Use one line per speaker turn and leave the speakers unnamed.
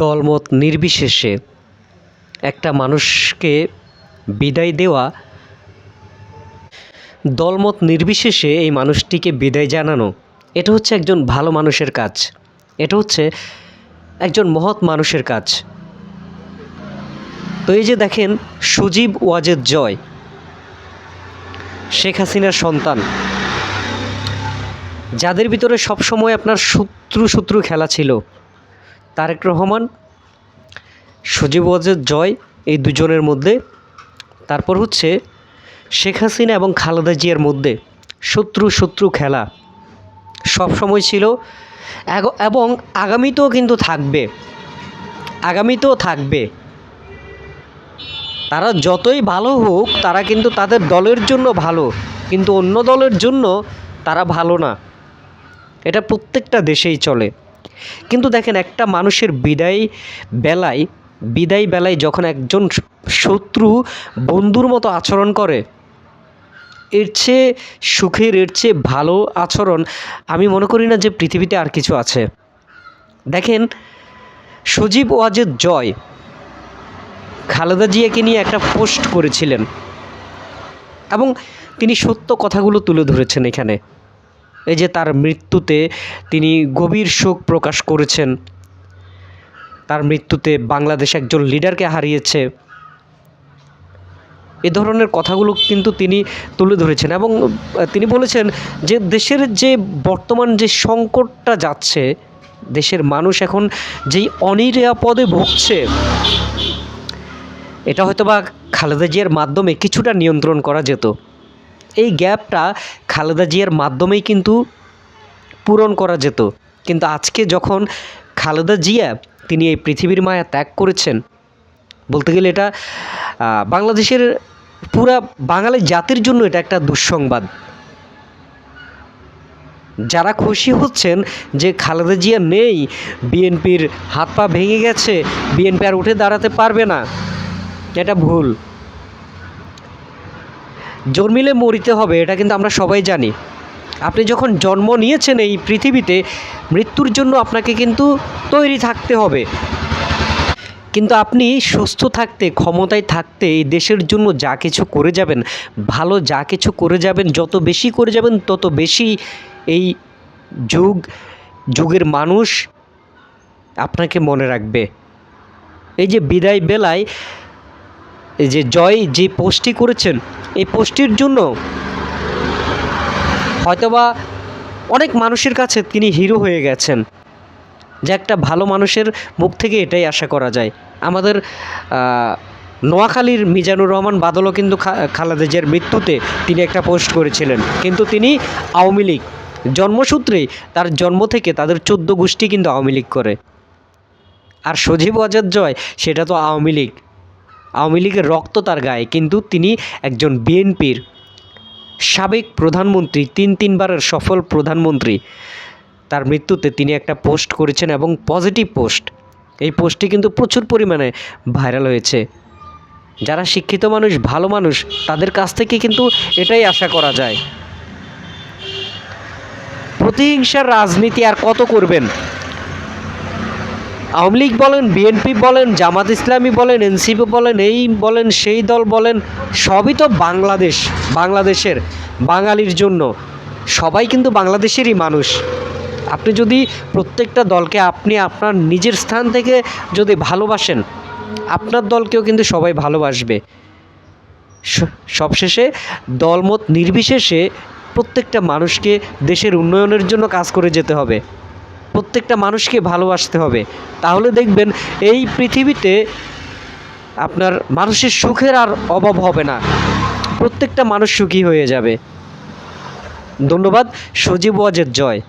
দলমত নির্বিশেষে একটা মানুষকে বিদায় দেওয়া, দলমত নির্বিশেষে এই মানুষটিকে বিদায় জানানো, এটা হচ্ছে একজন ভালো মানুষের কাজ। এটা হচ্ছে একজন মহৎ মানুষের কাজ। তো এই যে দেখেন, সুজীব ওয়াজেদ জয়, শেখ হাসিনার সন্তান। যাদের ভিতরে সবসময় আপনার শত্রু শত্রু খেলা ছিল তারেক রহমান, সজীব ওয়াজেদ জয়, এই দুজনের মধ্যে। তারপর হচ্ছে শেখ হাসিনা এবং খালেদা জিয়ার মধ্যে শত্রু শত্রু খেলা সব সময় ছিল। এবং আগামীতেও কিন্তু থাকবে। আগামীতেও থাকবে। তারা যতই ভালো হোক, তারা কিন্তু তাদের দলের জন্য ভালো, কিন্তু অন্য দলের জন্য তারা ভালো না। এটা প্রত্যেকটা দেশেই চলে। কিন্তু দেখেন একটা মানুষের বিদায় বেলায় বিদায় বেলায় যখন একজন শত্রু বন্ধুর মতো আচরণ করে, এর চেয়ে সুখের, এর চেয়ে ভালো আচরণ আমি মনে করি না যে পৃথিবীতে আর কিছু আছে। দেখেন, সজীব ওয়াজেদ জয় খালেদা জিয়াকে নিয়ে একটা পোস্ট করেছিলেন এবং তিনি সত্য কথাগুলো তুলে ধরেছেন এখানে। এই যে তার মৃত্যুতে তিনি গভীর শোক প্রকাশ করেছেন। তার মৃত্যুতে বাংলাদেশ একজন লিডারকে হারিয়েছে। এ ধরনের কথাগুলো কিন্তু তিনি তুলে ধরেছেন এবং তিনি বলেছেন যে দেশের যে বর্তমান যে সংকটটা যাচ্ছে, দেশের মানুষ এখন যেই অনিরাপদে ভুগছে, এটা হয়তো বা খালেদা জিয়ার মাধ্যমে কিছুটা নিয়ন্ত্রণ করা যেত। এই গ্যাপটা খালেদা জিয়ার মাধ্যমেই কিন্তু পূরণ করা যেত। কিন্তু আজকে যখন খালেদা জিয়া তিনি এই পৃথিবীর মায়া ত্যাগ করেছেন, বলতে গেলে এটা বাংলাদেশের পুরা বাঙালি জাতির জন্য এটা একটা দুঃসংবাদ। যারা খুশি হচ্ছেন যে খালেদা জিয়া নেই, বিএনপির হাত পা ভেঙে গেছে, বিএনপি আর উঠে দাঁড়াতে পারবে না, এটা ভুল। জন্মিলে মরিতে হবে, এটা কিন্তু আমরা সবাই জানি। আপনি যখন জন্ম নিয়েছেন এই পৃথিবীতে, মৃত্যুর জন্য আপনাকে কিন্তু তৈরি থাকতে হবে। কিন্তু আপনি সুস্থ থাকতে, ক্ষমতায় থাকতে এই দেশের জন্য যা কিছু করে যাবেন, ভালো যা কিছু করে যাবেন, যত বেশি করে যাবেন, তত বেশি এই যুগ, যুগের মানুষ আপনাকে মনে রাখবে। এই যে বিদায় বেলায়, এই যে জয় যে পোস্টটি করেছেন এই পোস্টটির জন্য হয়তোবা অনেক মানুষের কাছে তিনি হিরো হয়ে গেছেন। যে একটা ভালো মানুষের মুখ থেকে এটাই আশা করা যায়। আমাদের নোয়াখালীর মিজানুর রহমান বাদলও কিন্তু খা- খালেদা জিয়ার মৃত্যুতে তিনি একটা পোস্ট করেছিলেন। কিন্তু তিনি আওয়ামী লীগ জন্মসূত্রেই তার জন্ম থেকে তাদের চোদ্দ গোষ্ঠী কিন্তু আওয়ামী লীগ করে। আর সজীব ওয়াজেদ জয়, সেটা তো আওয়ামী লীগ। আওয়ামী লীগের রক্ত তার গায়ে, কিন্তু তিনি একজন বিএনপির সাবেক প্রধানমন্ত্রী, তিন তিনবারের সফল প্রধানমন্ত্রী। তার মৃত্যুতে তিনি একটা পোস্ট করেছেন এবং পজিটিভ পোস্ট। এই পোস্টটি কিন্তু প্রচুর পরিমাণে ভাইরাল হয়েছে। যারা শিক্ষিত মানুষ, ভালো মানুষ, তাদের কাছ থেকে কিন্তু এটাই আশা করা যায়। প্রতিহিংসার রাজনীতি আর কত করবেন? আওয়ামী লীগ বলেন, বিএনপি বলেন, জামাত ইসলামী বলেন, এনসিপি বলেন, এই বলেন, সেই দল বলেন, সবই তো বাংলাদেশ, বাংলাদেশের, বাঙালির জন্য। সবাই কিন্তু বাংলাদেশেরই মানুষ। আপনি যদি প্রত্যেকটা দলকে, আপনি আপনার নিজের স্থান থেকে যদি ভালোবাসেন, আপনার দলকেও কিন্তু সবাই ভালোবাসবে। সবশেষে দলমত নির্বিশেষে প্রত্যেকটা মানুষকে দেশের উন্নয়নের জন্য কাজ করে যেতে হবে। প্রত্যেকটা মানুষকে ভালোবাসতে হবে। তাহলে দেখবেন এই পৃথিবীতে আপনার মানুষের সুখের আর অভাব হবে না। প্রত্যেকটা মানুষ সুখী হয়ে যাবে। ধন্যবাদ, সজীব ওয়াজের জয়।